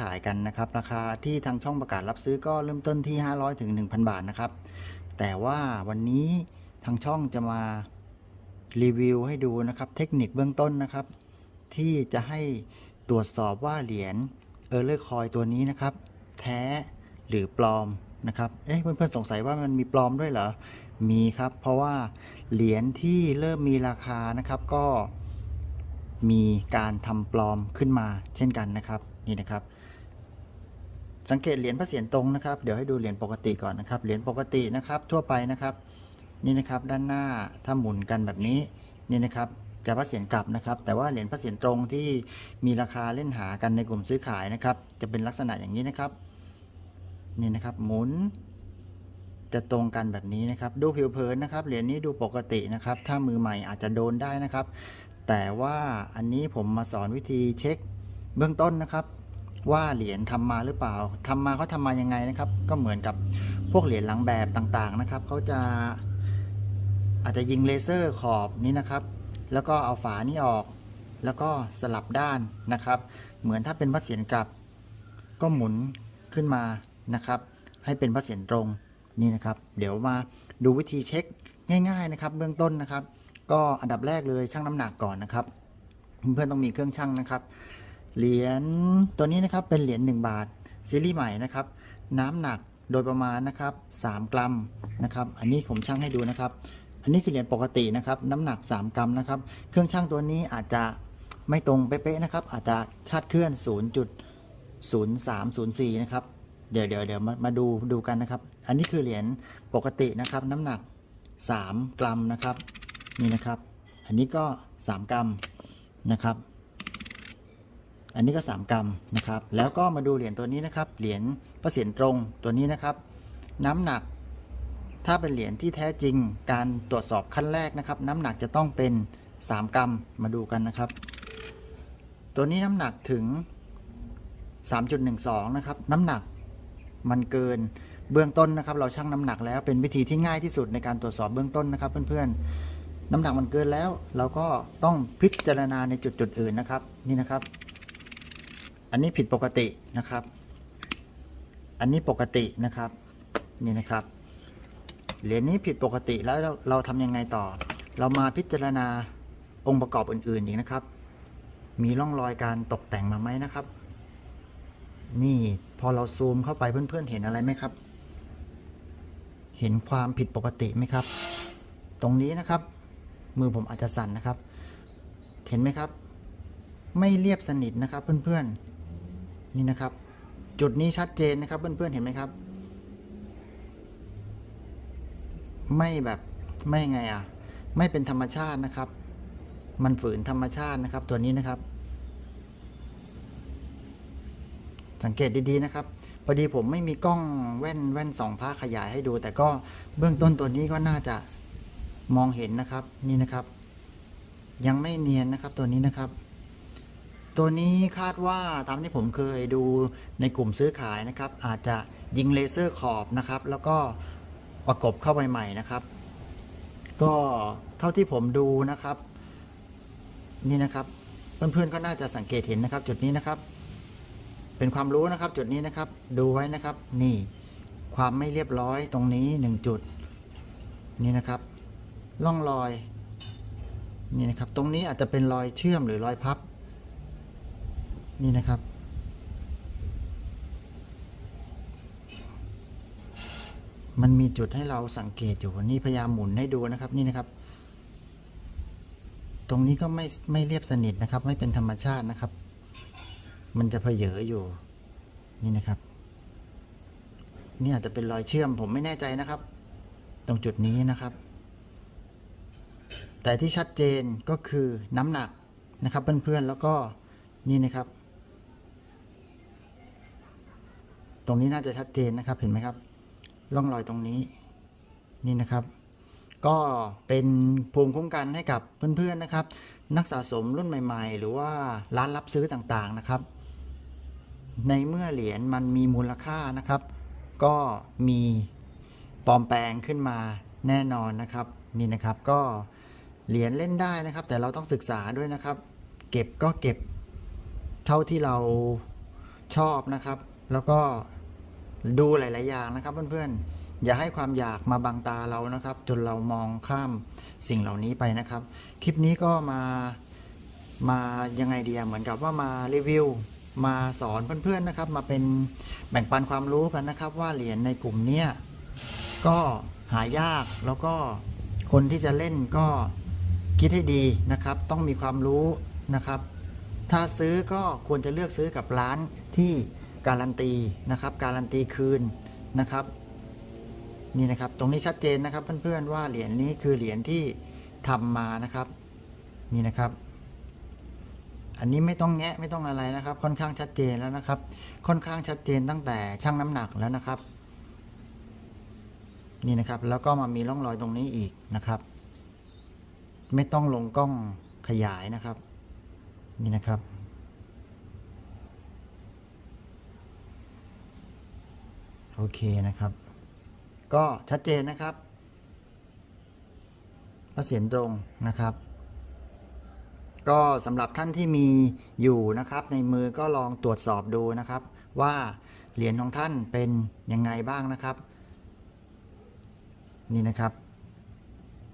ขายกันนะครับ ราคาที่ทางช่องประกาศรับซื้อก็เริ่มต้นที่ 500ถึง1,000 บาทนะครับ แต่ว่าวันนี้ทางช่องจะมารีวิวให้ดูนะครับ เทคนิคเบื้องต้นนะครับ ที่จะให้ตรวจสอบว่าเหรียญเออร์เลอร์คอยตัวนี้นะครับ แท้หรือปลอมนะครับ เอ๊ะเพื่อนๆสงสัยว่ามันมีปลอมด้วยเหรอ มีครับ เพราะว่าเหรียญที่เริ่มมีราคานะครับ ก็มีการทำปลอมขึ้นมาเช่นกันนะครับ นี่นะครับ สังเกตเหรียญพระเศียรตรงนะครับ เดี๋ยวให้ดูเหรียญปกติก่อนนะครับ เหรียญปกตินะครับ ทั่วไปนะครับ นี่นะครับ ด้านหน้าถ้าหมุนกันแบบนี้ นี่นะครับจะพระเศียรกลับนะครับ แต่ว่าเหรียญพระเศียรตรงที่มีราคาเล่นหากันในกลุ่มซื้อขายนะครับ จะเป็นลักษณะอย่างนี้นะครับ นี่นะครับ หมุน จะตรงกันแบบนี้นะครับ ดูผิวเผินนะครับ เหรียญนี้ดูปกตินะครับ ถ้ามือใหม่อาจจะโดนได้นะครับ แต่ว่าอันนี้ผมมาสอนวิธีเช็คเบื้องต้นนะครับ ว่าเหรียญทำมาหรือเปล่าทำมาเขาทำมายังไงนะครับ ก็เหมือนกับพวกเหรียญหลังแบบต่างๆนะครับเขาจะอาจจะยิงเลเซอร์ขอบนี้นะครับ แล้วก็เอาฝานี้ออก แล้วก็สลับด้านนะครับ เหมือนถ้าเป็นพระเศียรกลับ ก็หมุนขึ้นมานะครับ ให้เป็นพระเศียรตรงนี่นะครับ เดี๋ยวมาดูวิธีเช็คง่ายๆนะครับ เบื้องต้นนะครับ ก็อันดับแรกเลยชั่งน้ำหนักก่อนนะครับ เพื่อนๆต้องมีเครื่องชั่งนะครับ เหรียญตัวนี้นะครับเป็นเหรียญ1บาทซีรีส์ใหม่นะครับ น้ำหนักโดยประมาณนะครับ3กรัมนะครับ อันนี้ผมชั่งให้ดูนะครับ อันนี้คือเหรียญปกตินะครับ น้ำหนัก 3 กรัมนะครับ เครื่องชั่งตัวนี้อาจจะไม่ตรงเป๊ะๆนะครับ อาจจะคาดเคลื่อน 0.0304 นะครับ เดี๋ยวเดี๋ยวเดี๋ยวมามาดูดูกันนะครับ อันนี้คือเหรียญปกตินะครับ น้ำหนัก 3 กรัมนะครับ นี่นะครับ อันนี้ก็ 3 กรัมนะครับ อันนี้ก็ 3 กรัมนะครับ แล้วก็มาดูเหรียญตัวนี้นะครับ เหรียญพระเศียรตรงตัวนี้นะครับ น้ำหนัก ถ้าเป็นเหรียญที่แท้จริง การตรวจสอบขั้นแรกนะครับ น้ำหนักจะต้องเป็น 3 กรัม มาดูกันนะครับ ตัวนี้น้ำหนักถึง 3.12 นะครับ น้ำหนักมันเกินเบื้องต้นนะครับ เราชั่งน้ำหนักแล้วเป็นวิธีที่ง่ายที่สุดในการตรวจสอบเบื้องต้นนะครับ เพื่อนๆ น้ำหนักมันเกินแล้ว เราก็ต้องพิจารณาในจุดๆอื่นนะครับ นี่นะครับ อันนี้ผิดปกตินะครับ อันนี้ปกตินะครับ นี่นะครับเหรียญนี้ผิดปกติแล้วเราเราทำยังไงต่อ เรามาพิจารณาองค์ประกอบอื่นๆอีกนะครับ มีร่องรอยการตกแต่งมาไหมนะครับ นี่พอเราซูมเข้าไปเพื่อนๆเห็นอะไรไหมครับ เห็นความผิดปกติไหมครับ ตรงนี้นะครับ มือผมอาจจะสั่นนะครับ เห็นไหมครับ ไม่เรียบสนิทนะครับเพื่อนๆ นี่นะครับ จุดนี้ชัดเจนนะครับ เพื่อนๆเห็นไหมครับ ไม่แบบไม่ไงอะ ไม่เป็นธรรมชาตินะครับ มันฝืนธรรมชาตินะครับ ตัวนี้นะครับ สังเกตดีๆนะครับ พอดีผมไม่มีกล้องแว่นแว่นสองภาขยายให้ดู แต่ก็เบื้องต้นตัวนี้ก็น่าจะมองเห็นนะครับ นี่นะครับ ยังไม่เนียนนะครับตัวนี้นะครับ ตัวนี้คาดว่าตามที่ผมเคยดูในกลุ่มซื้อขายนะครับ อาจจะยิงเลเซอร์ขอบนะครับ แล้วก็ประกบเข้าไปใหม่นะครับ ก็เท่าที่ผมดูนะครับ นี่นะครับ เพื่อนๆก็น่าจะสังเกตเห็นนะครับ จุดนี้นะครับ เป็นความรู้นะครับ จุดนี้นะครับ ดูไว้นะครับ นี่ ความไม่เรียบร้อยตรงนี้หนึ่งจุด นี่นะครับร่องรอย นี่นะครับ ตรงนี้อาจจะเป็นรอยเชื่อมหรือรอยพับ นี่นะครับ มันมีจุดให้เราสังเกตอยู่นี่พยายามหมุนให้ดูนะครับนี่นะครับ ตรงนี้ก็ไม่ไม่เรียบสนิทนะครับ ไม่เป็นธรรมชาตินะครับ มันจะเพเยออยู่ นี่นะครับ นี่อาจจะเป็นรอยเชื่อมผมไม่แน่ใจนะครับ ตรงจุดนี้นะครับ แต่ที่ชัดเจนก็คือน้ำหนักนะครับเพื่อนๆแล้วก็นี่นะครับ ต รงนี้น่าจะชัดเจนนะครับเห็นไหมครับ ร่องรอยตรงนี้นี่นะครับ ก็เป็นภูมิคุ้มกันให้กับเพื่อนๆนะครับ นักสะสมรุ่นใหม่ ๆ หรือว่าร้านรับซื้อต่างๆนะครับ ในเมื่อเหรียญมันมีมูลค่านะครับ ก็มีปลอมแปลงขึ้นมาแน่นอนนะครับนี่นะครับก็เหรียญเล่นได้นะครับ แต่เราต้องศึกษาด้วยนะครับ เก็บก็เก็บเท่าที่เราชอบนะครับ แล้วก็ ดูหลาย ๆ อย่างนะครับเพื่อนๆ อย่าให้ความอยากมาบังตาเรานะครับ จนเรามองข้ามสิ่งเหล่านี้ไปนะครับ คลิปนี้ก็มามายังไงเดียเหมือนกับว่ามารีวิวมาสอนเพื่อน ๆ นะครับ มาเป็นแบ่งปันความรู้กันนะครับ ว่าเหรียญในกลุ่มเนี้ยก็หายากแล้วก็คนที่จะเล่นก็คิดให้ดีนะครับ ต้องมีความรู้นะครับ ถ้าซื้อก็ควรจะเลือกซื้อกับร้านที่ การันตีนะครับการันตีคืนนะครับนี่นะครับตรงนี้ชัดเจนนะครับเพื่อนๆว่าเหรียญนี้คือเหรียญที่ทำมานะครับนี่นะครับ อันนี้ไม่ต้องแงะไม่ต้องอะไรนะครับ ค่อนข้างชัดเจนแล้วนะครับ ค่อนข้างชัดเจนตั้งแต่ชั่งน้ำหนักแล้วนะครับ นี่นะครับแล้วก็มามีร่องรอยตรงนี้อีกนะครับ ไม่ต้องลงกล้องขยายนะครับ นี่นะครับ อเคนะครับ ก็ชัดเจนนะครับพระเสียนตรงนะครับ ก็สำหรับท่านที่มีอยู่นะครับ ในมือก็ลองตรวจสอบดูนะครับ ว่าเหรียญของท่านเป็นยังไงบ้างนะครับ นี่นะครับ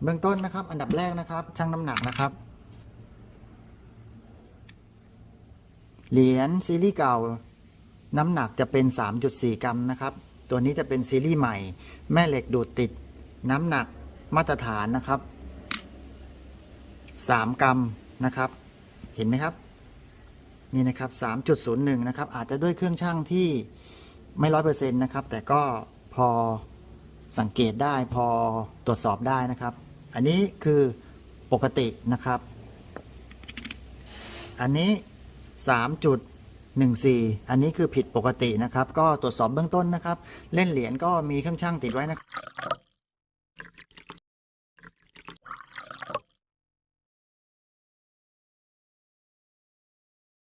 เบื้องต้นนะครับ อันดับแรกนะครับชั่งน้ำหนักนะครับเหรียญซีรีส์เก่าน้ำหนักจะเป็น 3.4 กรัมนะครับ ตัวนี้จะเป็นซีรีส์ใหม่ แม่เหล็กดูดติดน้ำหนักมาตรฐานนะครับ 3 กรัมนะครับ เห็นไหมครับ นี่นะครับ 3.01 นะครับ อาจจะด้วยเครื่องช่างที่ไม่ร้อยเปอร์เซ็นต์นะครับ แต่ก็พอสังเกตได้พอตรวจสอบได้นะครับ อันนี้คือปกตินะครับ อันนี้ 14 อันนี้คือผิดปกตินะครับ ก็ตรวจสอบเบื้องต้นนะครับ เล่นเหรียญก็มีเครื่องช่างติดไว้นะครับ